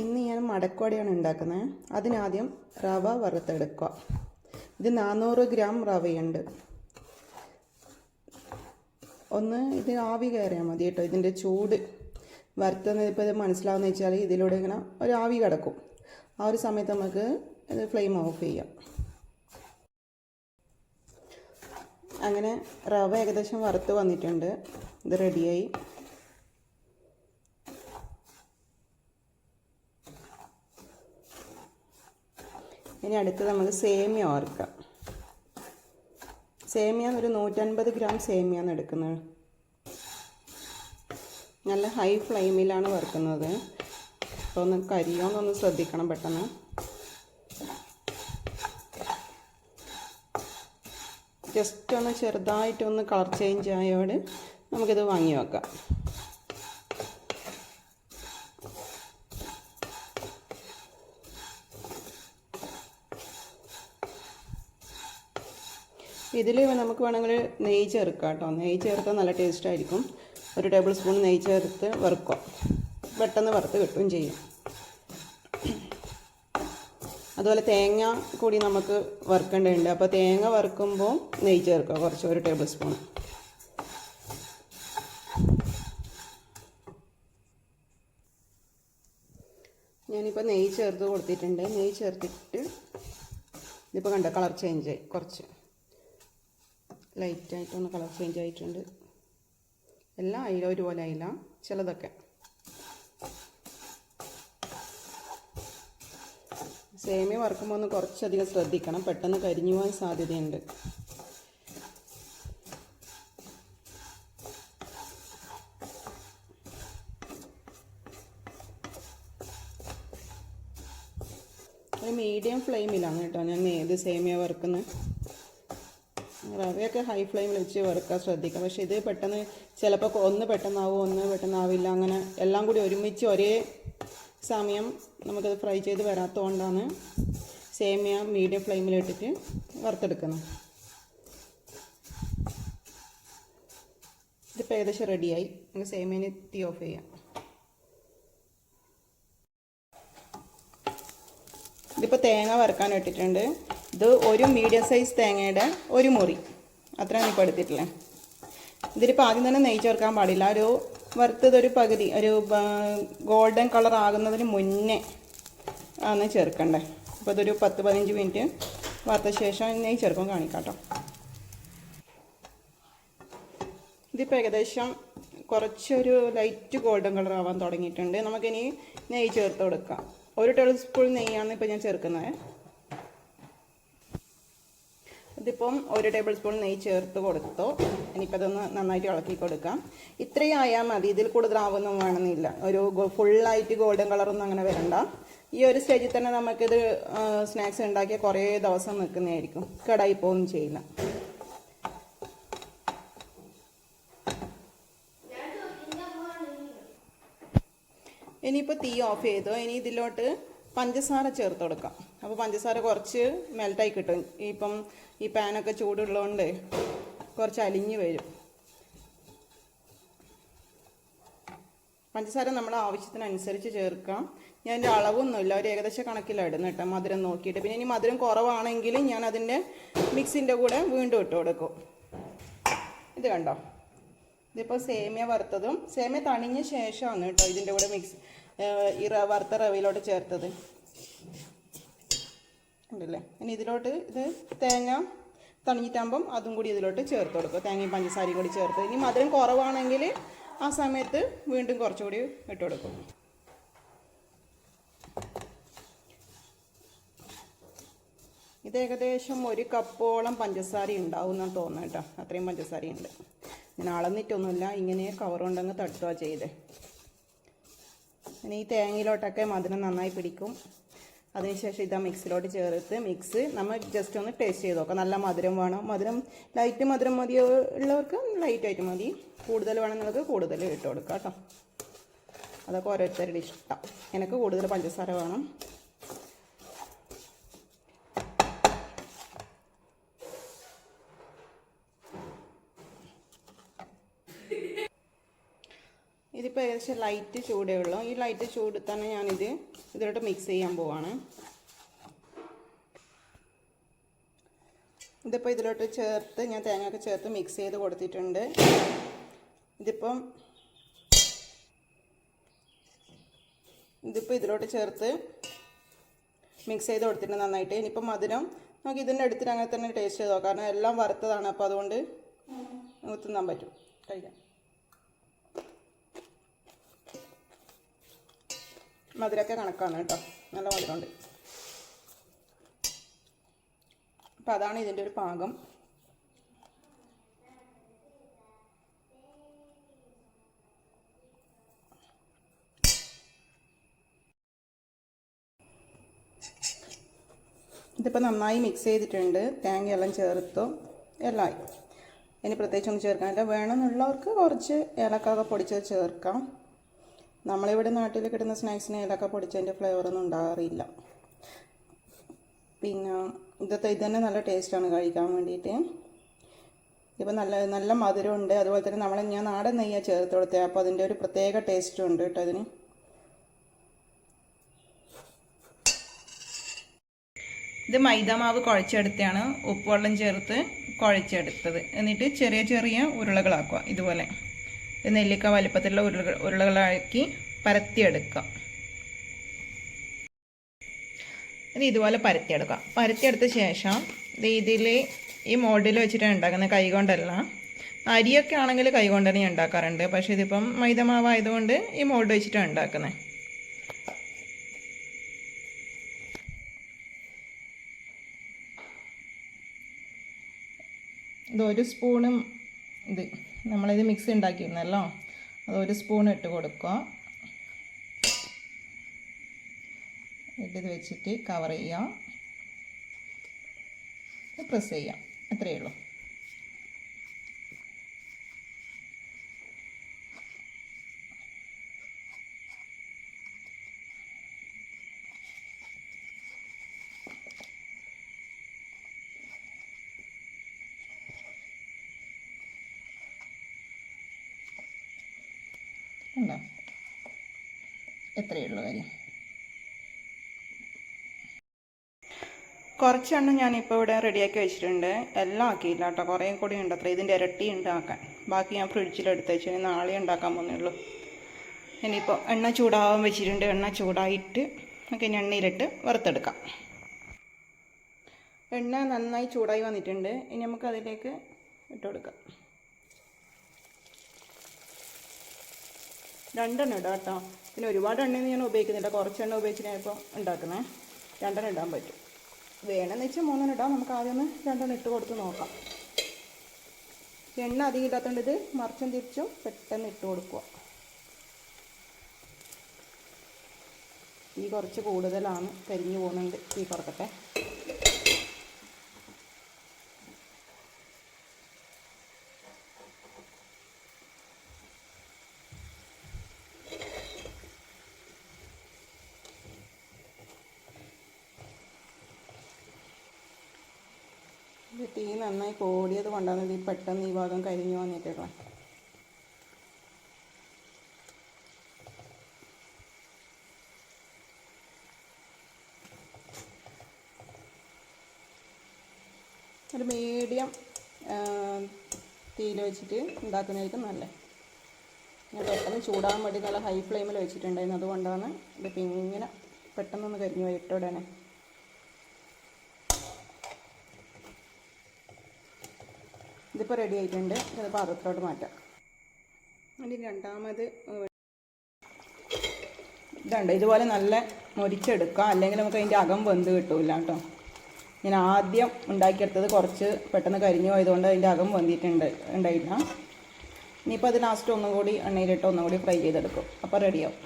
ഇന്ന് ഞാൻ മടക്കുവടയാണ് ഉണ്ടാക്കുന്നത് അതിനാദ്യം റവ വറുത്തെടുക്കുക. ഇത് നാനൂറ് ഗ്രാം റവയുണ്ട്. ഒന്ന് ഇത് ആവി കയറിയാൽ മതി കേട്ടോ ഇതിന്റെ ചൂട്. വറുത്തുന്നത് ഇപ്പോൾ ഇത് മനസ്സിലാവുന്ന വെച്ചാൽ ഇതിലൂടെ ഇങ്ങനെ ഒരു ആവി കിടക്കും. ആ ഒരു സമയത്ത് നമുക്ക് ഇത് ഫ്ലെയിം ഓഫ് ചെയ്യാം. അങ്ങനെ റവ ഏകദേശം വറുത്ത് വന്നിട്ടുണ്ട്. ഇത് റെഡിയായി ഇനി അടുത്ത് നമ്മൾ സേമിയ ഓർക്കുക സേമിയ ഒരു നൂറ്റൻപത് ഗ്രാം സേമിയ സേമിയാണ് എടുക്കുന്നത്. നല്ല ഹൈ ഫ്ലെയിമിലാണ് വറുക്കുന്നത്. അപ്പോൾ ഒന്ന് കരിയോന്നൊന്ന് ശ്രദ്ധിക്കണം പെട്ടെന്ന്. ജസ്റ്റ് ഒന്ന് ചെറുതായിട്ടൊന്ന് കളർ ചേഞ്ച് ആയോട് നമുക്കിത് വാങ്ങി വെക്കാം. ഇതിൽ നമുക്ക് വേണമെങ്കിൽ നെയ്യ് ചേർക്കാം കേട്ടോ. നെയ്യ് ചേർത്താൽ നല്ല ടേസ്റ്റ് ആയിരിക്കും. ഒരു ടേബിൾ സ്പൂൺ നെയ്യ് ചേർത്ത് വറുക്കുക പെട്ടെന്ന് വറുത്ത് കിട്ടുകയും ചെയ്യും. അതുപോലെ തേങ്ങ കൂടി നമുക്ക് വറുക്കേണ്ടതുണ്ട്. അപ്പോൾ തേങ്ങ വറുക്കുമ്പോൾ നെയ്യ് ചേർക്കുക കുറച്ച് ഒരു ടേബിൾ സ്പൂൺ ഞാനിപ്പോൾ നെയ്യ് ചേർത്ത് കൊടുത്തിട്ടുണ്ട്. നെയ്യ് ചേർത്തിട്ട് ഇതിപ്പോൾ കണ്ട കളർ ചേഞ്ച് ആയി. കുറച്ച്. ലൈറ്റായിട്ടൊന്ന് കളർ ചേഞ്ച് ആയിട്ടുണ്ട്. എല്ലാം ആയില്ല ഒരുപോലെ ആയില്ല ചിലതൊക്കെ. സേമിയ വറുക്കുമ്പോൾ ഒന്ന് കുറച്ചധികം ശ്രദ്ധിക്കണം. പെട്ടെന്ന് കരിഞ്ഞു പോകാൻ സാധ്യതയുണ്ട്. ഒരു മീഡിയം ഫ്ലെയിമിലാണ് കേട്ടോ ഞാൻ ഏത് സേമിയ വറുക്കുന്നത് റവയൊക്കെ ഹൈ ഫ്ലെയിമിൽ വെച്ച് വറുക്കാൻ ശ്രദ്ധിക്കാം. പക്ഷേ ഇത് പെട്ടെന്ന് ചിലപ്പോൾ ഒന്ന് പെട്ടെന്നാവും ഒന്ന് പെട്ടെന്നാവില്ല. അങ്ങനെ എല്ലാം കൂടി ഒരുമിച്ച് ഒരേ സമയം നമുക്കത് ഫ്രൈ ചെയ്ത് വരാത്തതുകൊണ്ടാണ് സേമിയ മീഡിയം ഫ്ലെയിമിലിട്ടിട്ട് വറുത്തെടുക്കുന്നത്. ഇതിപ്പോൾ ഏകദേശം റെഡിയായി നമുക്ക് സേമിയന് തീ ഓഫ് ചെയ്യാം. ഇതിപ്പോൾ തേങ്ങ വറുക്കാൻ ഇട്ടിട്ടുണ്ട് ഇത് ഒരു മീഡിയം സൈസ് തേങ്ങയുടെ ഒരു മുറി. അത്രയാണ് ഇപ്പോൾ എടുത്തിട്ടില്ലേ ഇതിലിപ്പോൾ ആദ്യം തന്നെ നെയ്യ് ചേർക്കാൻ പാടില്ല. ഒരു വറുത്തതൊരു പകുതി ഒരു ഗോൾഡൻ കളർ ആകുന്നതിന് മുന്നേ ആണ് ചേർക്കണ്ടേ. അപ്പോൾ ഇതൊരു പത്ത് പതിനഞ്ച് മിനിറ്റ് വറുത്ത ശേഷം നെയ്യ് ചേർക്കാൻ കാണിക്കാം ഇതിപ്പോൾ ഏകദേശം കുറച്ചൊരു ലൈറ്റ് ഗോൾഡൻ കളർ ആവാൻ തുടങ്ങിയിട്ടുണ്ട്. നമുക്കിനി നെയ്യ് ചേർത്ത് കൊടുക്കാം. ഒരു ടേബിൾ സ്പൂൺ നെയ്യാണ് ഇപ്പോൾ ഞാൻ ചേർക്കുന്നത്. ഇതിപ്പം ഒരു ടേബിൾ സ്പൂൺ നെയ്യ് ചേർത്ത് കൊടുത്തു. ഇനിയിപ്പോൾ അതൊന്ന് നന്നായിട്ട് ഇളക്കി കൊടുക്കാം. ഇത്രയും ആയാൽ മതി. ഇതിൽ കൂടുതലാവൊന്നും വേണമെന്നില്ല. ഒരു ഫുള്ളായിട്ട് ഗോൾഡൻ കളറൊന്നും അങ്ങനെ വരണ്ട. ഈ ഒരു സ്റ്റേജിൽ തന്നെ നമുക്കിത് സ്നാക്സ് ഉണ്ടാക്കിയാൽ കുറേ ദിവസം നിൽക്കുന്നതായിരിക്കും. കടായി പോകുകയും ചെയ്യില്ല. ഇനിയിപ്പോൾ തീ ഓഫ് ചെയ്തു. ഇനി ഇതിലോട്ട് പഞ്ചസാര ചേർത്ത് കൊടുക്കാം. അപ്പോൾ പഞ്ചസാര കുറച്ച് മെൽട്ടായി കിട്ടും. ഇപ്പം ഈ പാനൊക്കെ ചൂടുള്ളതുകൊണ്ട് കുറച്ച് അലിഞ്ഞ് വരും. പഞ്ചസാര നമ്മൾ ആവശ്യത്തിനനുസരിച്ച് ചേർക്കാം. ഞാൻ എന്റെ അളവൊന്നുമില്ല ഒരു ഏകദേശ കണക്കിലാണ് ഇടുന്നത് കേട്ടോ മധുരം നോക്കിയിട്ട്. പിന്നെ ഇനി മധുരം കുറവാണെങ്കിൽ ഞാൻ അതിന്റെ മിക്സിന്റെ കൂടെ വീണ്ടും ഇട്ട് കൊടുക്കും. ഇത് കണ്ടോ? ഇതിപ്പോൾ സേമിയ വറുത്തതും സേമിയ തണിഞ്ഞ ശേഷമാണ് കേട്ടോ ഇതിന്റെ കൂടെ മിക്സ് ഈ വറുത്ത റവയിലോട്ട് ചേർത്തത്. ഉണ്ടല്ലേ? ഇനി ഇതിലോട്ട് ഇത് തേങ്ങ തണിഞ്ഞിട്ടാകുമ്പം അതും കൂടി ഇതിലോട്ട് ചേർത്ത് കൊടുക്കുക. തേങ്ങയും പഞ്ചസാരയും കൂടി ചേർത്ത്. ഇനി മധുരം കുറവാണെങ്കിൽ ആ സമയത്ത് വീണ്ടും കുറച്ചുകൂടി ഇട്ട് കൊടുക്കും. ഇത് ഏകദേശം ഒരു കപ്പോളം പഞ്ചസാര ഉണ്ടാവും എന്നാണ് തോന്നുന്നത് കേട്ടോ. അത്രയും പഞ്ചസാര ഞാൻ അളന്നിട്ടൊന്നുമില്ല. ഇങ്ങനെ കവർ കൊണ്ടങ്ങ് തട്ടുക ചെയ്ത്. ഇനി ഈ തേങ്ങയിലോട്ടൊക്കെ മധുരം നന്നായി പിടിക്കും. അതിനുശേഷം ഇതാ മിക്സിലോട്ട് ചേർത്ത് മിക്സ് നമ്മൾ ജസ്റ്റ് ഒന്ന് ടേസ്റ്റ് ചെയ്ത് നോക്കാം. നല്ല മധുരം വേണം? മധുരം ലൈറ്റ് മധുരം മതി ഉള്ളവർക്ക് ലൈറ്റായിട്ട് മതി. കൂടുതൽ വേണമെന്നുള്ളത് കൂടുതൽ ഇട്ട് കൊടുക്കാം കേട്ടോ. അതൊക്കെ ഓരോരുത്തരുടെ ഇഷ്ടം. എനിക്ക് കൂടുതൽ പഞ്ചസാര വേണം. ഇതിപ്പോൾ ഏകദേശം ലൈറ്റ് ചൂടേ ഉള്ളൂ. ഈ ലൈറ്റ് ചൂട് തന്നെ ഞാനിത് ഇതിലോട്ട് മിക്സ് ചെയ്യാൻ പോവാണ്. ഇതിപ്പോൾ ഇതിലോട്ട് ചേർത്ത് ഞാൻ തേങ്ങയൊക്കെ ചേർത്ത് മിക്സ് ചെയ്ത് കൊടുത്തിട്ടുണ്ട്. ഇതിപ്പം ഇതിപ്പോൾ ഇതിലോട്ട് ചേർത്ത് മിക്സ് ചെയ്ത് കൊടുത്തിട്ടുണ്ട് നന്നായിട്ട്. ഇനിയിപ്പം മധുരം നമുക്ക് ഇതിന്റെ അടുത്തിട്ട് അങ്ങനെ തന്നെ ടേസ്റ്റ് ചെയ്തോ കാരണം എല്ലാം വറുത്തതാണ്. അപ്പോൾ അതുകൊണ്ട് തിന്നാൻ പറ്റും. കഴിക്കാം. മധുരമൊക്കെ കണക്കാണ് കേട്ടോ. നല്ല മധുരമുണ്ട്. അപ്പം അതാണ് ഇതിന്റെ ഒരു പാകം. ഇതിപ്പോൾ നന്നായി മിക്സ് ചെയ്തിട്ടുണ്ട്. തേങ്ങയെല്ലാം ചേർത്തു. എല്ലാം ഇനി പ്രത്യേകിച്ചൊന്നും ചേർക്കാനില്ല. വേണമെന്നുള്ളവർക്ക് കുറച്ച് ഏലക്കാതെ പൊടിച്ചത് ചേർക്കാം. നമ്മളിവിടെ നാട്ടിൽ കിട്ടുന്ന സ്നാക്സിന് ഏതൊക്കെ പൊടിച്ചതിന്റെ ഫ്ലേവറൊന്നും ഉണ്ടാകാറില്ല. പിന്നെ ഇതൊക്കെ ഇത് തന്നെ നല്ല ടേസ്റ്റാണ് കഴിക്കാൻ വേണ്ടിയിട്ട്. ഇപ്പം നല്ല നല്ല മധുരമുണ്ട്. അതുപോലെ തന്നെ നമ്മളെ ഞാൻ നാടൻ നെയ്യാണ് ചേർത്ത് കൊടുത്തത് അപ്പോൾ അതിന്റെ ഒരു പ്രത്യേക ടേസ്റ്റും ഉണ്ട് കേട്ടോ അതിന്. ഇത് മൈദ മാവ് കുഴച്ചെടുത്താണ് ഉപ്പുവെള്ളം ചേർത്ത് കുഴച്ചെടുത്തത്. എന്നിട്ട് ചെറിയ ചെറിയ ഉരുളകളാക്കുക ഇതുപോലെ. ഇത് നെല്ലിക്ക വലുപ്പത്തിലുള്ള ഉരുളകൾ ഉരുളകളാക്കി പരത്തിയെടുക്കുക ഇനി ഇതുപോലെ പരത്തിയെടുക്കാം. പരത്തിയെടുത്ത ശേഷം ഇതിൽ ഈ മോഡിൽ വെച്ചിട്ടാണ് ഉണ്ടാക്കുന്നത് കൈകൊണ്ടല്ല അരിയൊക്കെ ആണെങ്കിൽ കൈകൊണ്ട് തന്നെ ഉണ്ടാക്കാറുണ്ട്. പക്ഷേ ഇതിപ്പം മൈദമാവായതുകൊണ്ട് ഈ മോൾഡ് വെച്ചിട്ടാണ് ഉണ്ടാക്കുന്നത് ഇത് ഒരു സ്പൂണും ഇത് നമ്മളിത് മിക്സ് ഉണ്ടാക്കിയിരുന്നല്ലോ അത് ഒരു സ്പൂൺ ഇട്ട് കൊടുക്കുക. ഇട്ടിത് വെച്ചിട്ട് കവർ ചെയ്യാം. പ്രസ് ചെയ്യാം. അത്രയേ ഉള്ളൂ. ഉണ്ടോ? എത്രയേ ഉള്ളൂ കാര്യം? കുറച്ചെണ്ണം ഞാനിപ്പോൾ ഇവിടെ റെഡിയാക്കി വെച്ചിട്ടുണ്ട്. എല്ലാം ആക്കിയില്ല കേട്ടോ. കുറേ കൂടി ഉണ്ട് അത്ര. ഇതിന്റെ ഇരട്ടി ഉണ്ടാക്കാൻ. ബാക്കി ഞാൻ ഫ്രിഡ്ജിൽ എടുത്ത് വെച്ചു നാളെ ഉണ്ടാക്കാൻ പോകുന്നുള്ളൂ. ഇനിയിപ്പോൾ എണ്ണ ചൂടാവാൻ വെച്ചിട്ടുണ്ട്. എണ്ണ ചൂടായിട്ട് നമുക്ക് ഇനി എണ്ണയിലിട്ട് വറുത്തെടുക്കാം. എണ്ണ നന്നായി ചൂടായി വന്നിട്ടുണ്ട്. ഇനി നമുക്ക് അതിലേക്ക് ഇട്ട് കൊടുക്കാം. രണ്ടെണ്ണം ഇടാം കേട്ടോ. പിന്നെ ഒരുപാട് എണ്ണയൊന്നും ഞാൻ ഉപയോഗിക്കുന്നില്ല. കുറച്ച് എണ്ണ ഉപയോഗിച്ച് ഞാൻ ഇപ്പോൾ ഉണ്ടാക്കുന്നത് രണ്ടെണ്ണം ഇടാൻ പറ്റും. വേണമെന്ന് വെച്ചാൽ മൂന്നെണ്ണം ഇടാം. നമുക്ക് ആദ്യം ഒന്ന് രണ്ടെണ്ണം ഇട്ട് കൊടുത്ത് നോക്കാം. എണ്ണ അധികം ഇല്ലാത്തതുകൊണ്ട് ഇത് മറിച്ചും തിരിച്ചും പെട്ടെന്ന് ഇട്ട് കൊടുക്കുക. ഈ കുറച്ച് കൂടുതലാണ്. കരിഞ്ഞു പോകുന്നുണ്ട്. തീ കുറക്കട്ടെ തീ നന്നായി കോടിയത് കൊണ്ടാണ് ഇത് പെട്ടെന്ന് ഈ ഭാഗം കരിഞ്ഞു വന്നിട്ടുള്ള ഒരു മീഡിയം തീയിൽ വെച്ചിട്ട് ഉണ്ടാക്കുന്നതായിരിക്കും നല്ലത്. ഞാൻ പെട്ടെന്ന് ചൂടാകാൻ വേണ്ടി നല്ല ഹൈ ഫ്ലെയിമിൽ വെച്ചിട്ടുണ്ടായിരുന്നു. അതുകൊണ്ടാണ് ഇതിപ്പോൾ ഇങ്ങനെ പെട്ടെന്നൊന്ന് കരിഞ്ഞു പോയി ഇതിപ്പോൾ റെഡി ആയിട്ടുണ്ട്. ഇത് പാത്രത്തിലോട്ട് മാറ്റാം. ഇനി രണ്ടാമത് ഇതുണ്ട്. ഇതുപോലെ നല്ല മൊരിച്ചെടുക്കാം. അല്ലെങ്കിൽ നമുക്ക് അതിന്റെ അകം വെന്ത് കിട്ടില്ല കേട്ടോ. ഞാൻ ആദ്യം ഉണ്ടാക്കിയെടുത്തത് കുറച്ച് പെട്ടെന്ന് കരിഞ്ഞു പോയതുകൊണ്ട് അതിന്റെ അകം വെന്തിട്ടുണ്ട്. ഉണ്ടായില്ല. ഇനിയിപ്പോൾ അത് ലാസ്റ്റ് ഒന്നും കൂടി എണ്ണയിലിട്ട് ഒന്നും കൂടി ഫ്രൈ ചെയ്തെടുക്കും. അപ്പോൾ റെഡിയാവും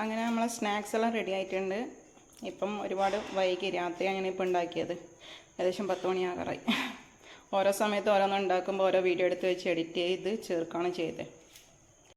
അങ്ങനെ നമ്മളെ സ്നാക്സ് എല്ലാം റെഡി ആയിട്ടുണ്ട്. ഇപ്പം ഒരുപാട് വൈകി രാത്രി അങ്ങനെ ഉണ്ടാക്കിയത്. ഏകദേശം പത്ത് മണിയാകാറായി. ഓരോ സമയത്ത് ഓരോന്ന് ഉണ്ടാക്കുമ്പോൾ ഓരോ വീഡിയോ എടുത്ത് വെച്ച് എഡിറ്റ് ചെയ്ത് ചേർക്കുകയാണ് ചെയ്തത്